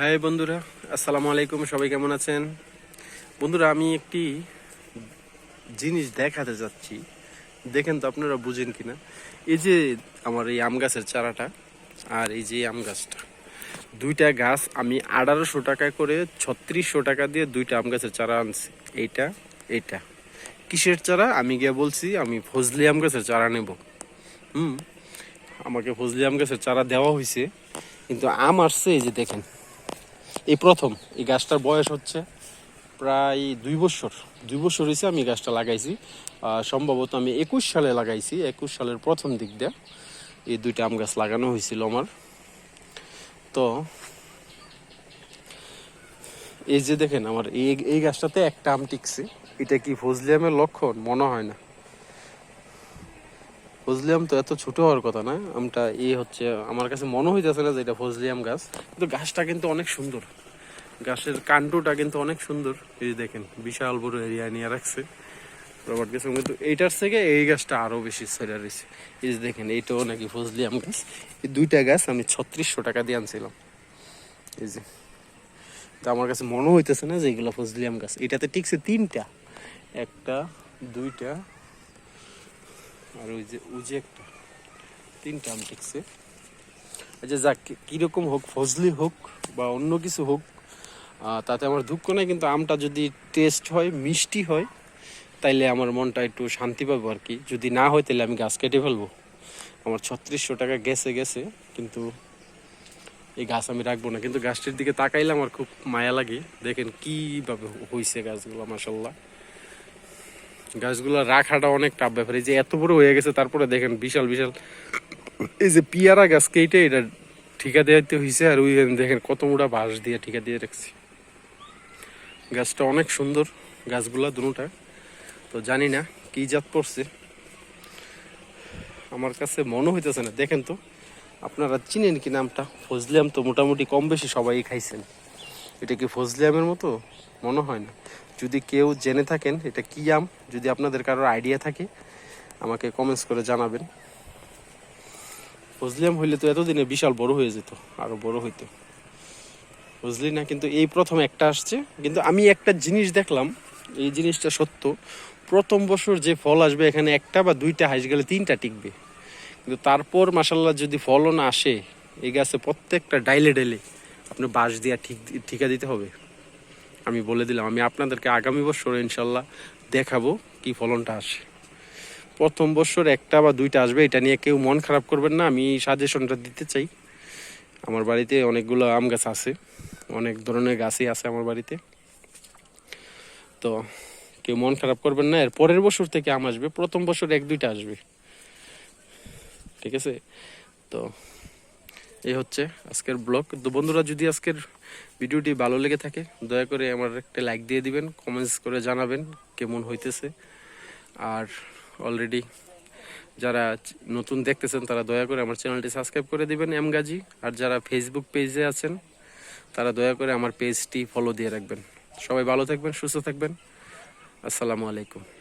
High বন্ধুরা, আসসালামু আলাইকুম, সবাই কেমন আছেন? বন্ধুরা, আমি একটি জিনিস দেখাতে যাচ্ছি। দেখেন তো আপনারা বুঝেন কিনা। এই যে আমার এই আম গাছের চারাটা আর এই যে আম গাছটা, দুইটা গাছ আমি আঠারোশো টাকা করে ছত্রিশশো টাকা দিয়ে দুইটা আম গাছের চারা আনছি। এইটা এইটা। কিসের চারা? আমি গিয়ে বলছি, আমি ফজলি আম গাছের চারা নেব। হুম, আমাকে ফজলি আম গাছের চারা দেওয়া হয়েছে, কিন্তু আম আসছে এই যে দেখেন। এই প্রথম। এই গাছটার বয়স হচ্ছে প্রায় দুই বছর। দুই বছর হয়েছে আমি গাছটা লাগাইছি। সম্ভবত আমি একুশ সালে লাগাইছি। একুশ সালের প্রথম দিক দিয়ে এই দুইটা আম গাছ লাগানো হয়েছিল আমার। তো এই যে দেখেন আমার, এই এই গাছটাতে একটা আম টিকছে। এটা কি ফজলি আমের লক্ষণ? মনে হয় না। ফজলি আম তো এত ছোট হওয়ার কথা না। আমটা এই হচ্ছে, আমার কাছে মনে হইতেছে না যে এটা ফজলি আম গাছ। কিন্তু গাছটা কিন্তু অনেক সুন্দর। গাছের কাণ্ডটা কিন্তু অনেক সুন্দর। এই দেখেন, বিশাল বড় এরিয়া নিয়ে রাখছে। রবার্ট গাছ, কিন্তু এইটার থেকে এই গাছটা আরও বেশি ছেড়ে রয়েছে এই যে দেখেন, এইটাও নাকি ফজলি আম গাছ। এই দুইটা গাছ আমি ছত্রিশশো টাকা দিয়ে আনছিলাম। এই যে, তো আমার কাছে মনে হইতেছে না যে এগুলো ফজলি আম গাছ। এটাতে টিকছে তিনটা। একটা, দুইটা, আর ওই যে যে একটা। তিনটা আম টিকছে। আচ্ছা যাক কীরকম হোক, ফজলি হোক বা অন্য কিছু হোক তাতে আমার দুঃখ নাই, কিন্তু আমটা যদি টেস্ট হয়, মিষ্টি হয়, তাইলে আমার মনটা একটু শান্তি পাবো আর কি। যদি না হয় তাহলে আমি গাছ কেটে ফেলব। আমার ছত্রিশশো টাকা গেছে গেছে, কিন্তু এই গাছ আমি রাখব না। কিন্তু গাছটির দিকে তাকাইলে আমার খুব মায়া লাগে। দেখেন কীভাবে হয়েছে গাছগুলো মাসাল্লাহ গাছগুলো রাখাটা অনেক টাফ ব্যাপার। এই যে এত বড় হয়ে গেছে, তারপরে দেখেন বিশাল বিশাল। এই যে পিয়ারা গাছ কেটে এটা ঠিকা দেওয়াতে হয়েছে আর ওই দেখেন কত মোটা বাঁশ দিয়ে ঠিকা দিয়ে রাখছি। গাছটা অনেক সুন্দর, গাছগুলা দুটা। তো জানি না কি জাত পড়ছে। আমার কাছে মনে হইতেছে না। দেখেন তো, আপনারা চিনেন কি নামটা? ফজলি আম তো মোটামুটি কম বেশি সবাই খাইছেন। এটা কি ফজলি আমের মতো? মনে হয় না। যদি কেউ জেনে থাকেন এটা কি আম, যদি আপনাদের কারোর আইডিয়া থাকে, আমাকে কমেন্টস করে জানাবেন। ফজলি আম হইলে তো এতদিনে বিশাল বড় হয়ে যেত আরও বড় হইতো। বুঝলি না? কিন্তু এই প্রথম একটা আসছে। কিন্তু আমি একটা জিনিস দেখলাম, এই জিনিসটা সত্য। প্রথম বছর যে ফল আসবে এখানে একটা বা দুইটা হাইস গেলে তিনটা টিকবে। কিন্তু তারপর মাসাল্লাহ যদি ফলন আসে, এই গাছে প্রত্যেকটা ডাইলে ডাইলে আপনি বাঁশ দিয়া ঠিক, ঠিকা দিতে হবে। আমি বলে দিলাম, আমি আপনাদেরকে আগামী বছর ইনশাল্লাহ দেখাবো কি ফলনটা আসে। প্রথম বছর একটা বা দুইটা আসবে, এটা নিয়ে কেউ মন খারাপ করবেন না। আমি সাজেশনটা দিতে চাই। আমার বাড়িতে অনেকগুলো আম গাছ আছে। অনেক ধরনের গাছই আছে আমার বাড়িতে। তো কেউ মন খারাপ করবেন না, এর পরের বছর থেকে আম আসবে, প্রথম বছর এক দুইটা আসবে। ঠিক আছে? তো এই হচ্ছে আজকের ব্লগ। তো বন্ধুরা, যদি আজকের ভিডিওটি ভালো লেগে থাকে, দয়া করে আমার একটা লাইক দিয়ে দিবেন কমেন্টস করে জানাবেন কেমন হইতেছে। আর অলরেডি যারা নতুন দেখতেছেন, তারা দয়া করে আমার চ্যানেলটি সাবস্ক্রাইব করে দিবেন এম গাজী আর যারা ফেসবুক পেজে আছেন তারা দয়া করে আমার পেজটি ফলো দিয়ে রাখবেন। সবাই ভালো থাকবেন, সুস্থ থাকবেন। আসসালামু আলাইকুম।